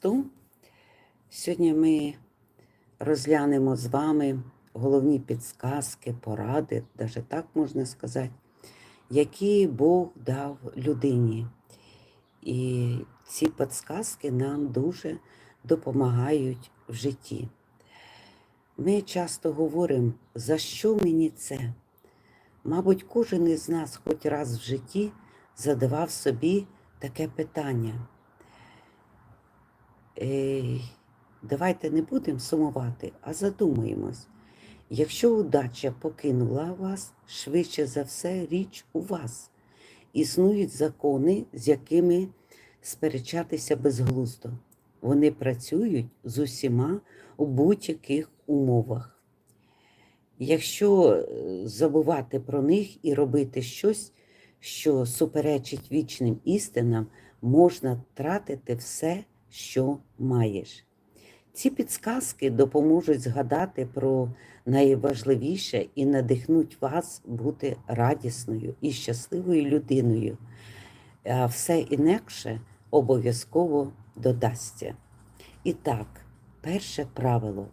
Христу. Сьогодні ми розглянемо з вами головні підсказки, поради, навіть так можна сказати, які Бог дав людині. І ці підсказки нам дуже допомагають в житті. Ми часто говоримо, за що мені це? Мабуть, кожен із нас хоч раз в житті задавав собі таке питання. Давайте не будемо сумувати, а задумаємось. Якщо удача покинула вас, швидше за все річ у вас. Існують закони, з якими сперечатися безглуздо. Вони працюють з усіма у будь-яких умовах. Якщо е, забувати про них і робити щось, що суперечить вічним істинам, можна втратити все, що маєш. Ці підсказки допоможуть згадати про найважливіше і надихнуть вас бути радісною і щасливою людиною. А все інакше обов'язково додасться. І так, перше правило.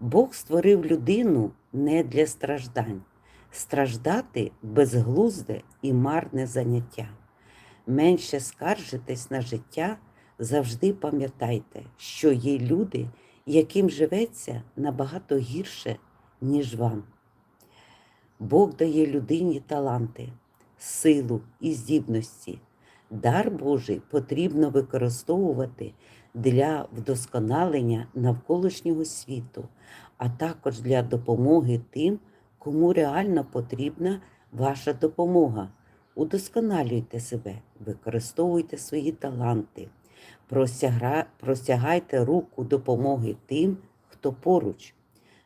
Бог створив людину не для страждань. Страждати безглузде і марне заняття. Менше скаржитесь на життя, завжди пам'ятайте, що є люди, яким живеться набагато гірше, ніж вам. Бог дає людині таланти, силу і здібності. Дар Божий потрібно використовувати для вдосконалення навколишнього світу, а також для допомоги тим, кому реально потрібна ваша допомога. Удосконалюйте себе, використовуйте свої таланти, простягайте руку допомоги тим, хто поруч.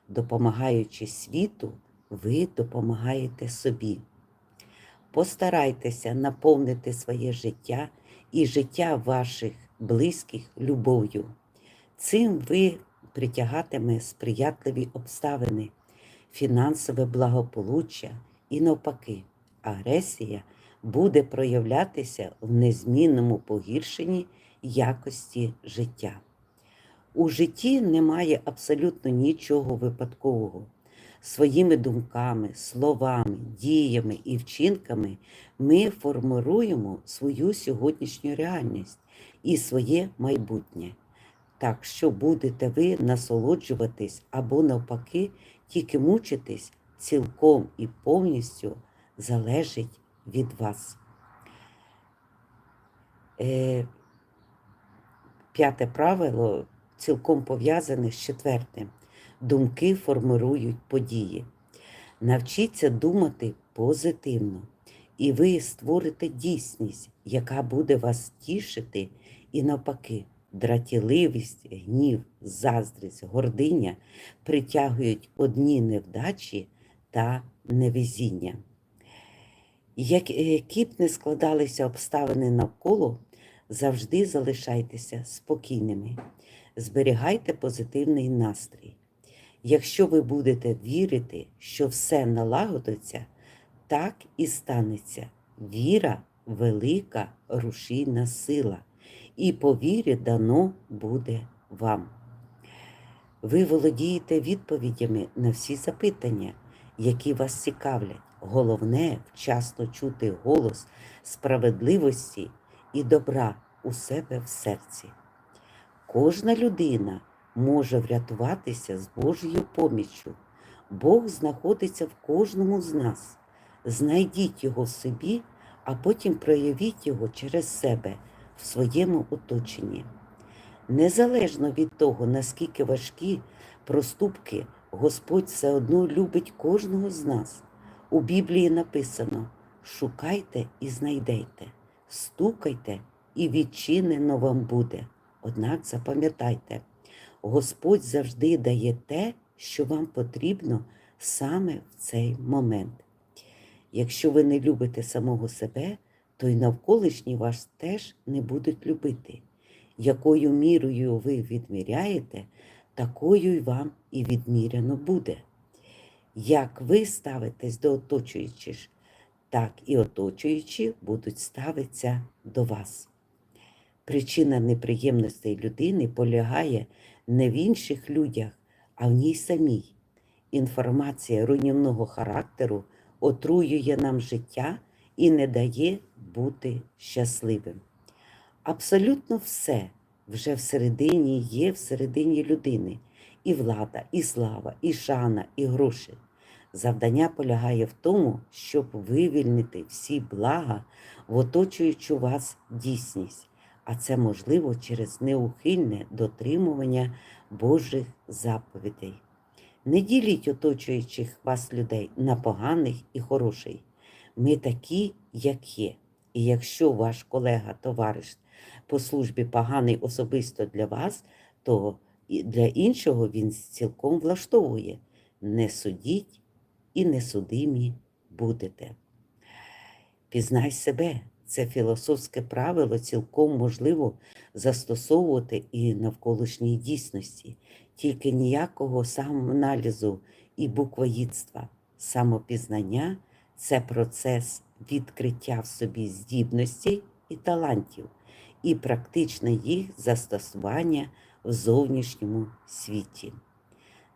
Допомагаючи світу, ви допомагаєте собі. Постарайтеся наповнити своє життя і життя ваших близьких любов'ю. Цим ви притягатиме сприятливі обставини, фінансове благополуччя і навпаки, агресія буде проявлятися в незмінному погіршенні якості життя. У житті немає абсолютно нічого випадкового. Своїми думками, словами, діями і вчинками ми формируємо свою сьогоднішню реальність і своє майбутнє. Так що будете ви насолоджуватись або навпаки, тільки мучитись цілком і повністю залежить від вас. Е, П'яте правило цілком пов'язане з четвертим. Думки формирують події. Навчіться думати позитивно, і ви створите дійсність, яка буде вас тішити і навпаки. Дратіливість, гнів, заздрість, гординя притягують одні невдачі та невезіння. Які б не складалися обставини навколо, завжди залишайтеся спокійними, зберігайте позитивний настрій. Якщо ви будете вірити, що все налагодиться, так і станеться. Віра велика рушійна сила і по вірі дано буде вам. Ви володієте відповідями на всі запитання, які вас цікавлять. Головне вчасно чути голос справедливості і добра у себе в серці. Кожна людина може врятуватися з Божою поміччю. Бог знаходиться в кожному з нас. Знайдіть його в собі, а потім проявіть його через себе в своєму оточенні. Незалежно від того, наскільки важкі проступки, Господь все одно любить кожного з нас. У Біблії написано: шукайте і знайдете, стукайте і відчинено вам буде. Однак запам'ятайте, Господь завжди дає те, що вам потрібно саме в цей момент. Якщо ви не любите самого себе, то й навколишні вас теж не будуть любити. Якою мірою ви відміряєте, такою й вам і відміряно буде. Як ви ставитесь до оточуючих, так і оточуючі будуть ставитися до вас. Причина неприємностей людини полягає не в інших людях, а в ній самій. Інформація руйнівного характеру отруює нам життя і не дає бути щасливим. Абсолютно все вже всередині є всередині людини. І влада, і слава, і шана, і гроші. Завдання полягає в тому, щоб вивільнити всі блага в оточуючу вас дійсність, а це можливо через неухильне дотримування Божих заповідей. Не діліть оточуючих вас людей на поганих і хороших. Ми такі, як є. І якщо ваш колега, товариш по службі поганий особисто для вас, то для іншого він цілком влаштовує. Не судіть і не судимі будете. Пізнай себе. Це філософське правило цілком можливо застосовувати і навколишній дійсності, тільки ніякого самоаналізу і буквоїдства. Самопізнання це процес відкриття в собі здібностей і талантів, і практичне їх застосування в зовнішньому світі.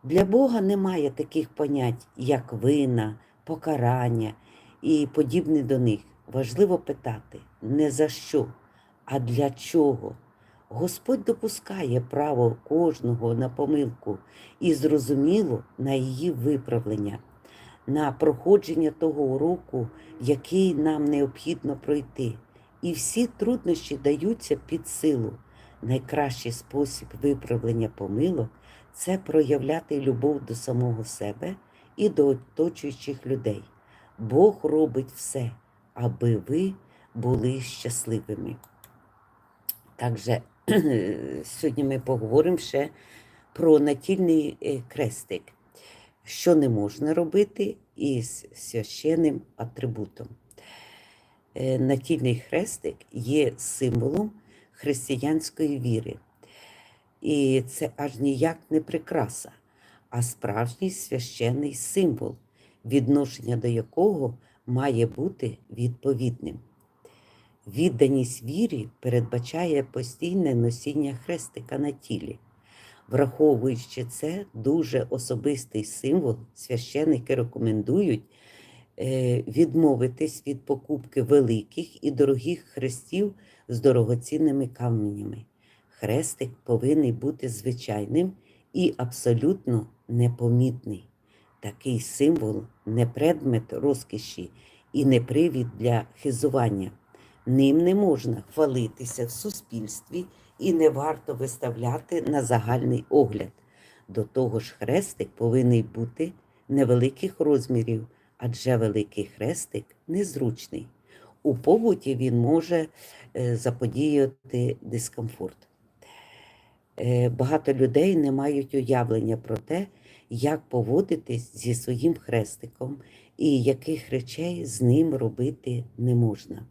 Для Бога немає таких понять, як вина, покарання і подібне до них. Важливо питати не за що, а для чого. Господь допускає право кожного на помилку і зрозуміло на її виправлення, на проходження того уроку, який нам необхідно пройти. І всі труднощі даються під силу. Найкращий спосіб виправлення помилок це проявляти любов до самого себе і до оточуючих людей. Бог робить все, аби ви були щасливими. Також сьогодні ми поговоримо ще про натільний е, крестик, що не можна робити із священним атрибутом. Е, Натільний хрестик є символом християнської віри. І це аж ніяк не прикраса, а справжній священний символ, відношення до якого має бути відповідним. Відданість вірі передбачає постійне носіння хрестика на тілі. Враховуючи це дуже особистий символ, священники рекомендують е, відмовитись від покупки великих і дорогих хрестів з дорогоцінними каменями. Хрестик повинен бути звичайним і абсолютно непомітний. Такий символ не предмет розкіші і не привід для хизування. Ним не можна хвалитися в суспільстві і не варто виставляти на загальний огляд. До того ж, хрестик повинен бути невеликих розмірів, адже великий хрестик незручний. У побуті він може е, заподіяти дискомфорт. Е, Багато людей не мають уявлення про те, як поводитись зі своїм хрестиком і яких речей з ним робити не можна.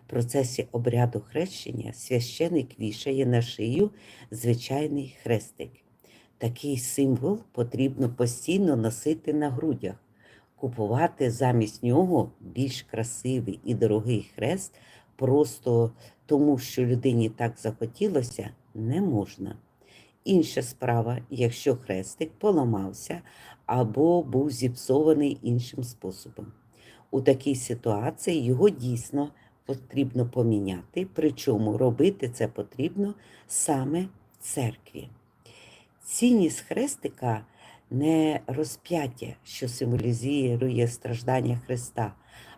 В процесі обряду хрещення священик вішає на шию звичайний хрестик. Такий символ потрібно постійно носити на грудях. Купувати замість нього більш красивий і дорогий хрест просто тому, що людині так захотілося, не можна. Інша справа, якщо хрестик поламався або був зіпсований іншим способом. У такій ситуації його дійсно потрібно поміняти, причому робити це потрібно саме в церкві. Цінність хрестика не розп'яття, що символізує страждання Христа,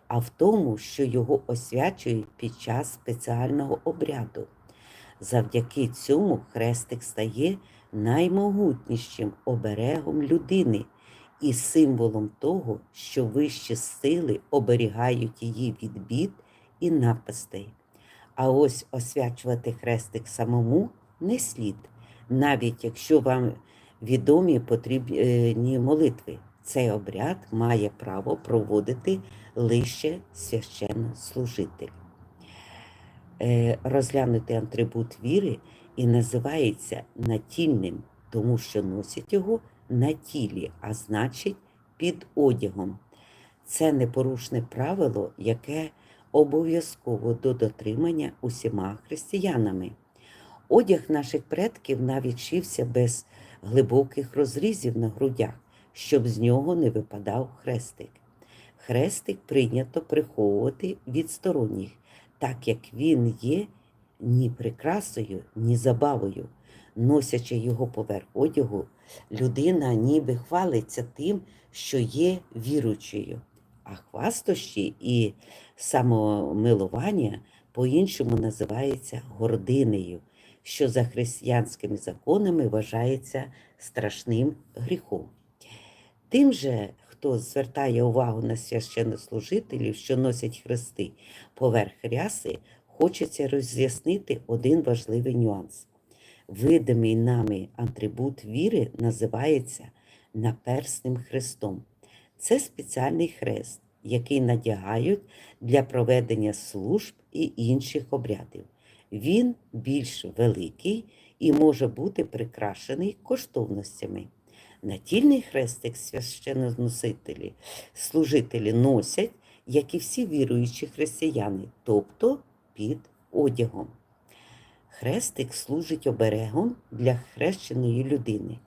а в тому, що його освячують під час спеціального обряду. Завдяки цьому хрестик стає наймогутнішим оберегом людини і символом того, що вищі сили оберігають її від бід і напастей. А ось освячувати хрестик самому не слід, навіть якщо вам відомі потрібні молитви. Цей обряд має право проводити лише священнослужитель. Е, Розглянути атрибут віри і називається натільним, тому що носять його на тілі, а значить під одягом. Це непорушне правило, яке обов'язково до дотримання усіма християнами. Одяг наших предків навіть шився без глибоких розрізів на грудях, щоб з нього не випадав хрестик. Хрестик прийнято приховувати від сторонніх, так як він є ні прикрасою, ні забавою. Носячи його поверх одягу, людина ніби хвалиться тим, що є віручою. А хвастощі і самомилування по-іншому називається гординею, що за християнськими законами вважається страшним гріхом. Тим же, хто звертає увагу на священнослужителів, що носять хрести поверх ряси, хочеться роз'яснити один важливий нюанс. Видимий нами атрибут віри називається наперсним хрестом. Це спеціальний хрест, який надягають для проведення служб і інших обрядів. Він більш великий і може бути прикрашений коштовностями. Натільний хрестик священносителі, служителі носять, як і всі віруючі християни, тобто під одягом. Хрестик служить оберегом для хрещеної людини,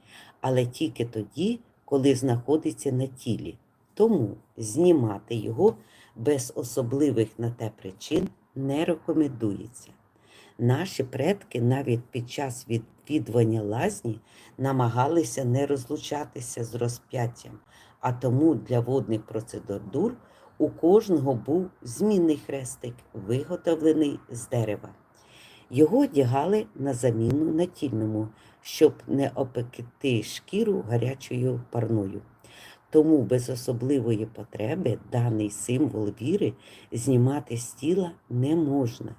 але тільки тоді, коли знаходиться на тілі. Тому знімати його без особливих на те причин не рекомендується. Наші предки навіть під час відвідування лазні намагалися не розлучатися з розп'яттям, а тому для водних процедур у кожного був змінний хрестик, виготовлений з дерева. Його одягали на заміну натільному, щоб не опекти шкіру гарячою парною. Тому без особливої потреби даний символ віри знімати з тіла не можна.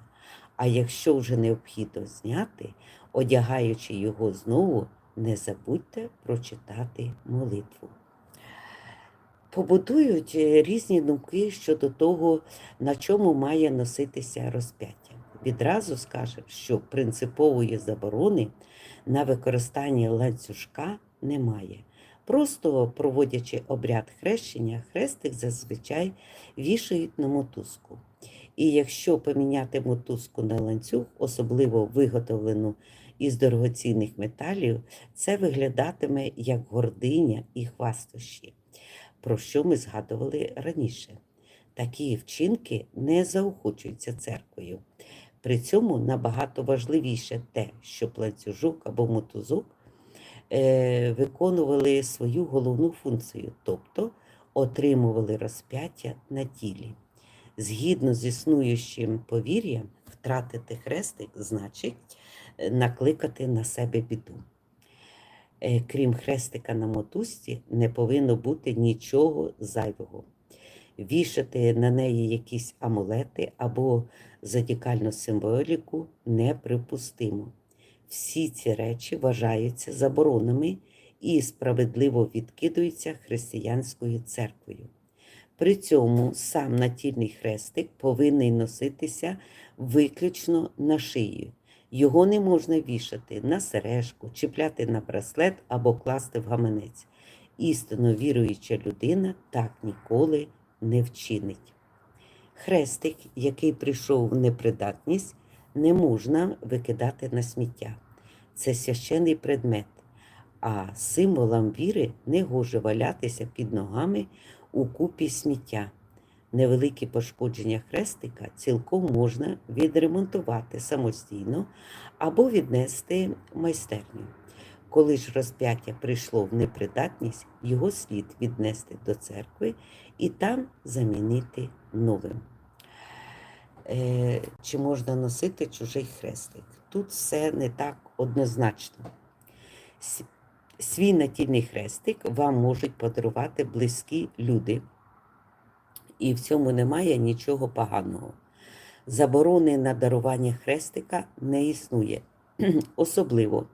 А якщо вже необхідно зняти, одягаючи його знову, не забудьте прочитати молитву. Побудують е, різні думки щодо того, на чому має носитися розп'яття. Відразу скаже, що принципової заборони на використання ланцюжка немає. Просто проводячи обряд хрещення, хрестик зазвичай вішають на мотузку. І якщо поміняти мотузку на ланцюг, особливо виготовлену із дорогоцінних металів, це виглядатиме як гординя і хвастощі, про що ми згадували раніше. Такі вчинки не заохочуються церквою. При цьому набагато важливіше те, щоб ланцюжок або мотузок е, виконували свою головну функцію, тобто отримували розп'яття на тілі. Згідно з існуючим повір'ям, втратити хрестик значить е, накликати на себе біду. Е, Крім хрестика на мотузці, не повинно бути нічого зайвого. Вішати на неї якісь амулети або задікальну символіку неприпустимо. Всі ці речі вважаються заборонами і справедливо відкидаються християнською церквою. При цьому сам натільний хрестик повинен носитися виключно на шию. Його не можна вішати на сережку, чіпляти на браслет або класти в гаманець. Істинно віруюча людина так ніколи не вчинить. Хрестик, який прийшов в непридатність, не можна викидати на сміття. Це священний предмет, а символам віри не гоже валятися під ногами у купі сміття. Невеликі пошкодження хрестика цілком можна відремонтувати самостійно або віднести майстерню. Коли ж розп'яття прийшло в непридатність, його слід віднести до церкви і там замінити новим. Е, Чи можна носити чужий хрестик? Тут все не так однозначно. Свій натільний хрестик вам можуть подарувати близькі люди, і в цьому немає нічого поганого. Заборони на дарування хрестика не існує. Особливо,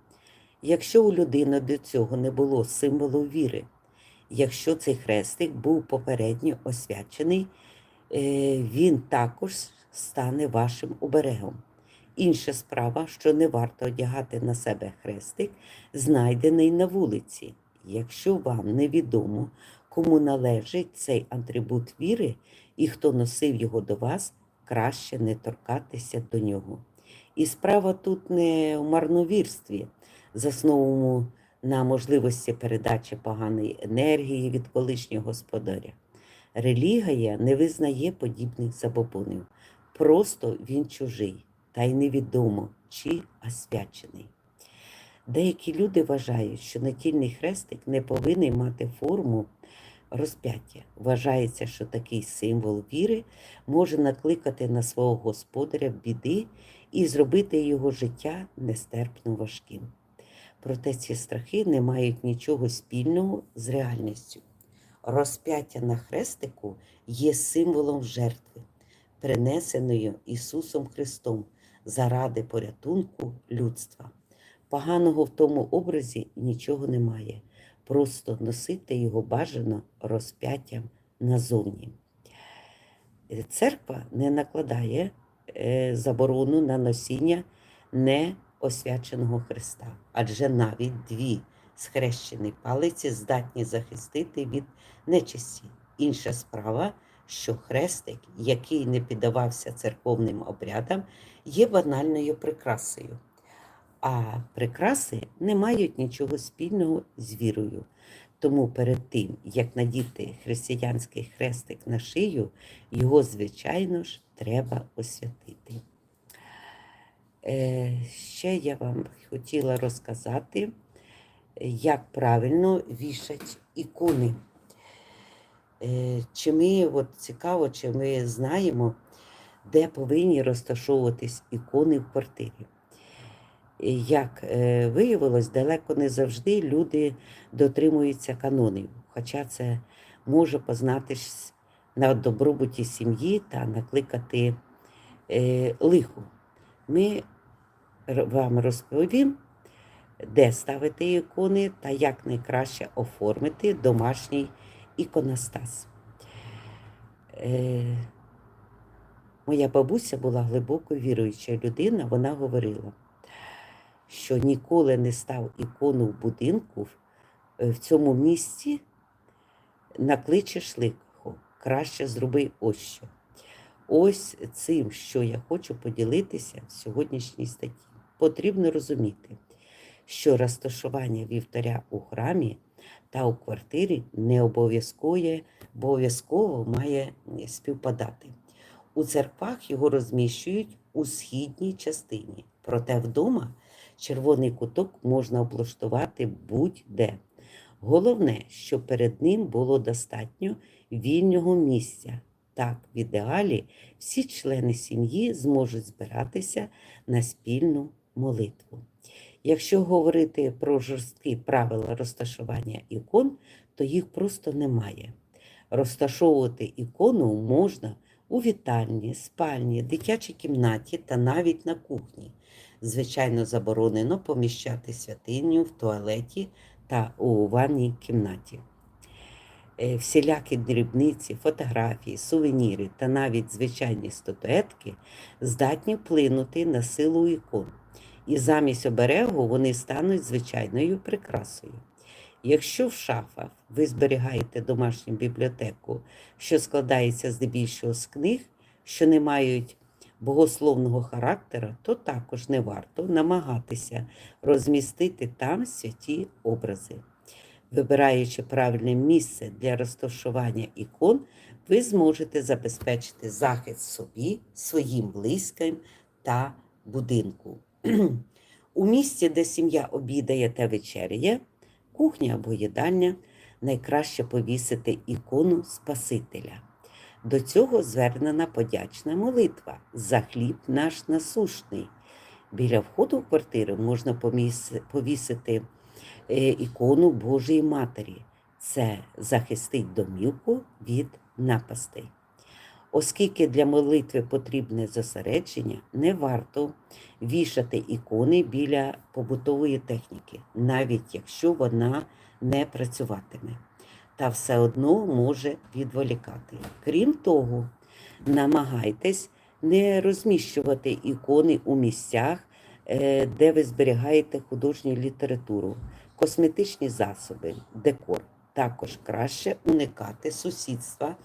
якщо у людини до цього не було символу віри, якщо цей хрестик був попередньо освячений, е, він також стане вашим оберегом. Інша справа, що не варто одягати на себе хрестик, знайдений на вулиці. Якщо вам невідомо, кому належить цей атрибут віри і хто носив його до вас, краще не торкатися до нього. І справа тут не в марновірстві, заснованому на можливості передачі поганої енергії від колишнього господаря. Релігія не визнає подібних забобонів. Просто він чужий, та й невідомо, чи освячений. Деякі люди вважають, що натільний хрестик не повинен мати форму розп'яття. Вважається, що такий символ віри може накликати на свого господаря біди і зробити його життя нестерпно важким. Проте ці страхи не мають нічого спільного з реальністю. Розп'яття на хрестику є символом жертви, принесеної Ісусом Христом заради порятунку людства. Поганого в тому образі нічого немає. Просто носити його бажано розп'яттям назовні. Е, Церква не накладає е, заборону на носіння неосвяченого Христа, адже навіть дві схрещені палиці здатні захистити від нечисті. Інша справа, що хрестик, який не піддавався церковним обрядам, є банальною прикрасою. А прикраси не мають нічого спільного з вірою. Тому перед тим, як надіти християнський хрестик на шию, його, звичайно ж, треба освятити. Е, ще я вам хотіла розказати, як правильно вішать ікони. Е, чи ми, от цікаво, чи ми знаємо, де повинні розташовуватись ікони в квартирі. Як е, виявилось, далеко не завжди люди дотримуються канонів, хоча це може познатись на добробуті сім'ї та накликати е, лихо. Ми вам розповім, де ставити ікони та як найкраще оформити домашній іконостас. Е, моя бабуся була глибоко віруюча людина, вона говорила що ніколи не став ікону в будинку, в- е, в цьому місці накличеш лихо. Краще зроби ось що. Ось цим, що я хочу поділитися в сьогоднішній статті. Потрібно розуміти, що розташування вівтаря у храмі та у квартирі не обов'язково, обов'язково має співпадати. У церквах його розміщують у східній частині, проте вдома червоний куток можна облаштувати будь-де. Головне, щоб перед ним було достатньо вільного місця. Так, в ідеалі всі члени сім'ї зможуть збиратися на спільну молитву. Якщо говорити про жорсткі правила розташування ікон, то їх просто немає. Розташовувати ікону можна у вітальні, спальні, дитячій кімнаті та навіть на кухні. Звичайно, заборонено поміщати святиню в туалеті та у ванній кімнаті. Е, Всілякі дрібниці, фотографії, сувеніри та навіть звичайні статуетки здатні вплинути на силу ікон, і замість оберегу вони стануть звичайною прикрасою. Якщо в шафах ви зберігаєте домашню бібліотеку, що складається здебільшого з книг, що не мають богословного характера, то також не варто намагатися розмістити там святі образи. Вибираючи правильне місце для розташування ікон, ви зможете забезпечити захист собі, своїм близьким та будинку. У місці, де сім'я обідає та вечеряє, кухня або їдальня, найкраще повісити ікону Спасителя. До цього звернена подячна молитва за хліб наш насушний. Біля входу в квартиру можна повісити е, ікону Божої Матері. Це захистить домівку від напастей. Оскільки для молитви потрібне зосередження, не варто вішати ікони біля побутової техніки, навіть якщо вона не працюватиме, та все одно може відволікати. Крім того, намагайтесь не розміщувати ікони у місцях, е, де ви зберігаєте художню літературу, косметичні засоби, декор. Також краще уникати сусідства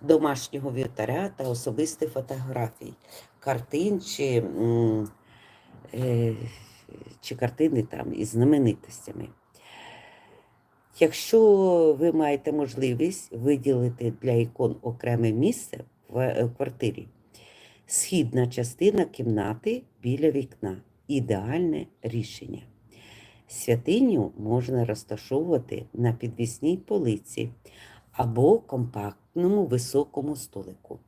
домашнього вівтаря та особистих фотографій, картин чи, е, чи картини там із знаменитостями. Якщо ви маєте можливість виділити для ікон окреме місце в е, квартирі, східна частина кімнати біля вікна ідеальне рішення. Святиню можна розташовувати на підвісній полиці або компактному високому столику,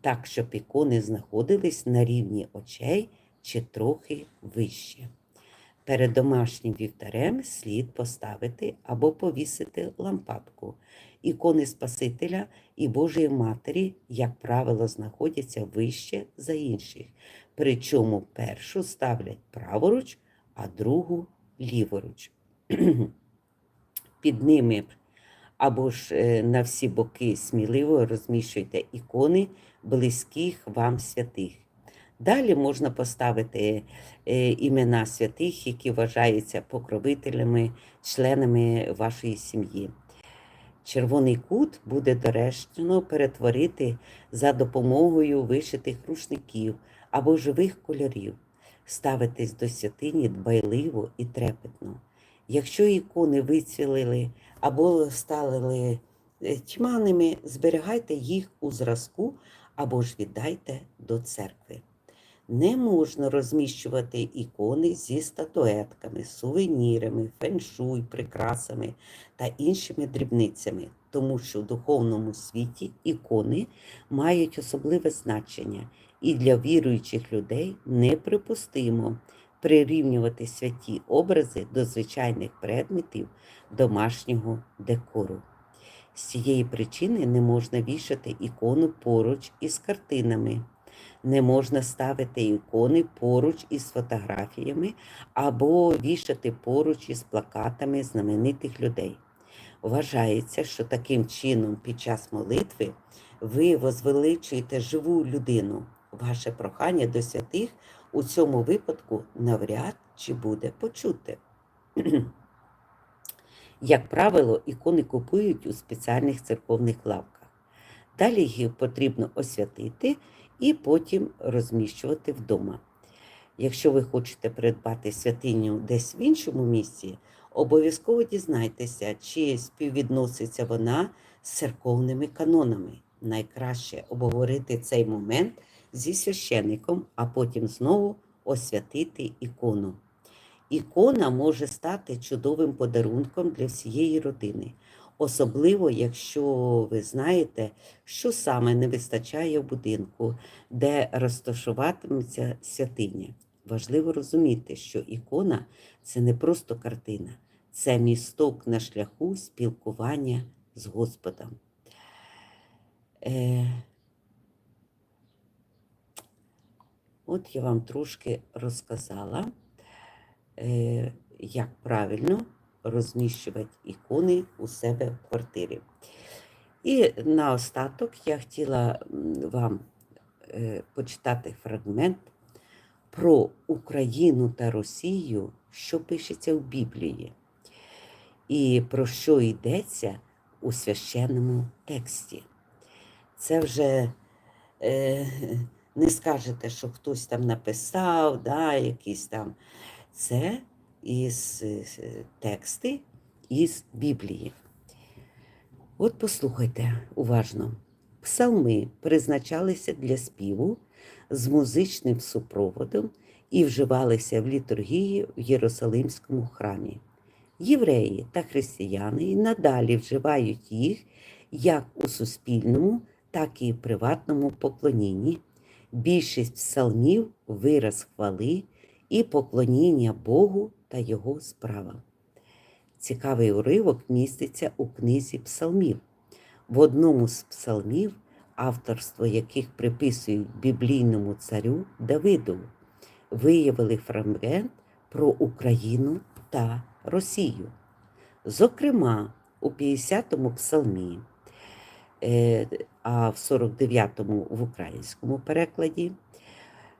так, щоб ікони знаходились на рівні очей чи трохи вище. Перед домашнім вівтарем слід поставити або повісити лампадку. Ікони Спасителя і Божої Матері, як правило, знаходяться вище за інших. Причому першу ставлять праворуч, а другу ліворуч. Під ними або ж е, на всі боки сміливо розміщуйте ікони близьких вам святих. Далі можна поставити е, імена святих, які вважаються покровителями, членами вашої сім'ї. Червоний кут буде доречно перетворити за допомогою вишитих рушників або живих кольорів. Ставитись до святині дбайливо і трепетно. Якщо ікони вицілили або стали е, тьманими, зберігайте їх у зразку або ж віддайте до церкви. Не можна розміщувати ікони зі статуетками, сувенірами, феншуй, прикрасами та іншими дрібницями, тому що в духовному світі ікони мають особливе значення, і для віруючих людей неприпустимо прирівнювати святі образи до звичайних предметів домашнього декору. З цієї причини не можна вішати ікону поруч із картинами. Не можна ставити ікони поруч із фотографіями або вішати поруч із плакатами знаменитих людей. Вважається, що таким чином під час молитви ви возвеличуєте живу людину. Ваше прохання до святих у цьому випадку навряд чи буде почуте. Як правило, ікони купують у спеціальних церковних лавках. Далі їх потрібно освятити і потім розміщувати вдома. Якщо ви хочете придбати святиню десь в іншому місці, обов'язково дізнайтеся, чи співвідноситься вона з церковними канонами. Найкраще обговорити цей момент зі священником, а потім знову освятити ікону. Ікона може стати чудовим подарунком для всієї родини, особливо якщо ви знаєте, що саме не вистачає в будинку, де розташуватиметься святиня. Важливо розуміти, що ікона це не просто картина, це місток на шляху спілкування з Господом. Е, От я вам трошки розказала, е, як правильно розміщувати ікони у себе в квартирі. І наостаток я хотіла вам е, почитати фрагмент про Україну та Росію, що пишеться в Біблії, і про що йдеться у священному тексті. Це вже е, не скажете, що хтось там написав, да, якісь там. Це із е, тексти із Біблії. От послухайте уважно. Псалми призначалися для співу з музичним супроводом і вживалися в літургії в Єрусалимському храмі. Євреї та християни і надалі вживають їх як у суспільному, так і приватному поклонінні. Більшість псалмів вираз хвали і поклоніння Богу та Його справам. Цікавий уривок міститься у книзі псалмів. В одному з псалмів, авторство яких приписують біблійному царю Давиду, виявили фрагмент про Україну та Росію. Зокрема, у 50-му псалмі, а в 49-му в українському перекладі,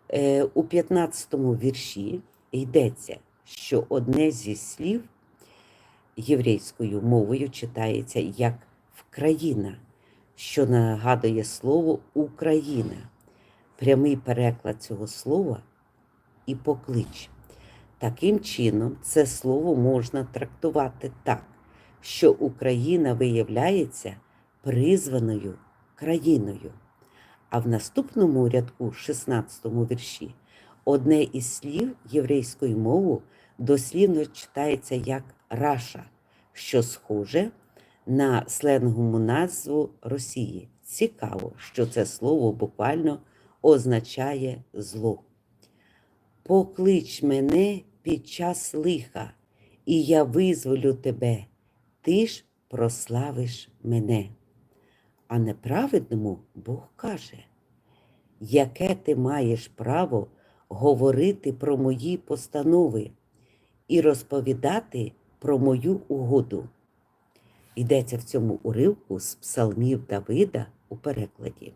е, у 15-му вірші йдеться, що одне зі слів єврейською мовою читається як Вкраїна, що нагадує слово Україна. Прямий переклад цього слова і поклич. Таким чином, це слово можна трактувати так, що Україна виявляється призваною країною. А в наступному рядку, 16 вірші, одне із слів єврейської мови дослівно читається як Раша, що схоже на сленгову назву Росії. Цікаво, що це слово буквально означає зло. Поклич мене під час лиха, і я визволю тебе, ти ж прославиш мене. А неправедному Бог каже, яке ти маєш право говорити про мої постанови і розповідати про мою угоду. Йдеться в цьому уривку з псалмів Давида у перекладі.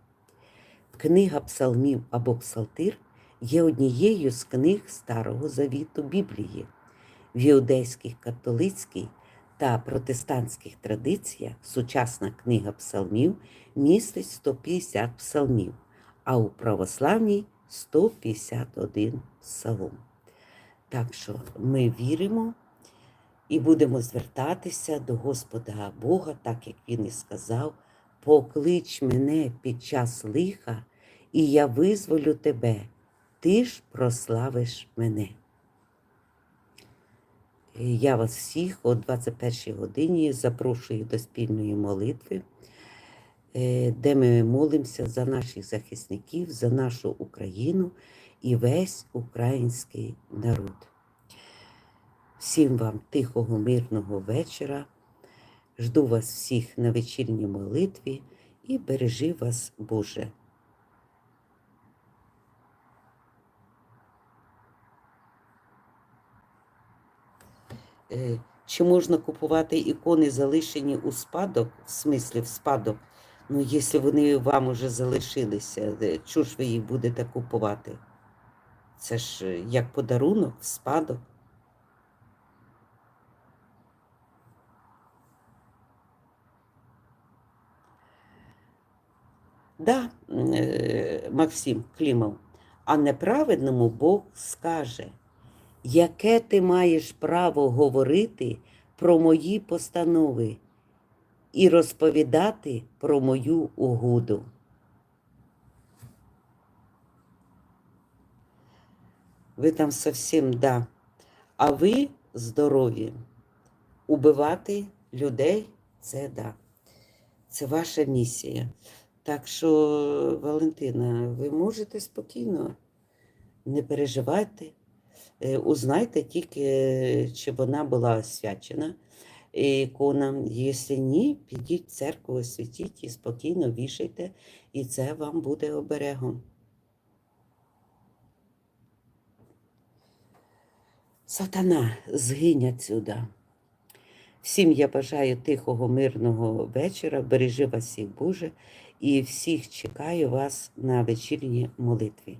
Книга псалмів або псалтир є однією з книг Старого Завіту Біблії. В іудейських католицькій та протестантських традиціях сучасна книга псалмів містить 150 псалмів, а у православній 151 псалом. Так що ми віримо і будемо звертатися до Господа Бога, так як Він і сказав, поклич мене під час лиха, і я визволю тебе, ти ж прославиш мене. Я вас всіх о 21 годині запрошую до спільної молитви, е, де ми молимося за наших захисників, за нашу Україну і весь український народ. Всім вам тихого, мирного вечора. Жду вас всіх на вечірній молитві і бережи вас, Боже. Чи можна купувати ікони, залишені у спадок, в смислі в спадок? Ну, якщо вони вам уже залишилися, е, чого ж ви їх будете купувати? Це ж е, як подарунок, в спадок. Да, е, Максим Клімов, а неправедному Бог скаже, яке ти маєш право говорити про мої постанови і розповідати про мою угоду. Ви там совсем да. А ви здорові. Убивати людей це да. Це ваша місія. Так що, Валентина, ви можете спокійно, не переживайте, узнайте тільки, чи вона була освячена е, ікона. Якщо ні, підіть в церкву, освятіть і спокійно вішайте, і це вам буде оберегом. Сатана, згинь отсюда. Всім я бажаю тихого, мирного вечора. Бережи вас всіх, Боже, і всіх чекаю вас на вечірній молитві.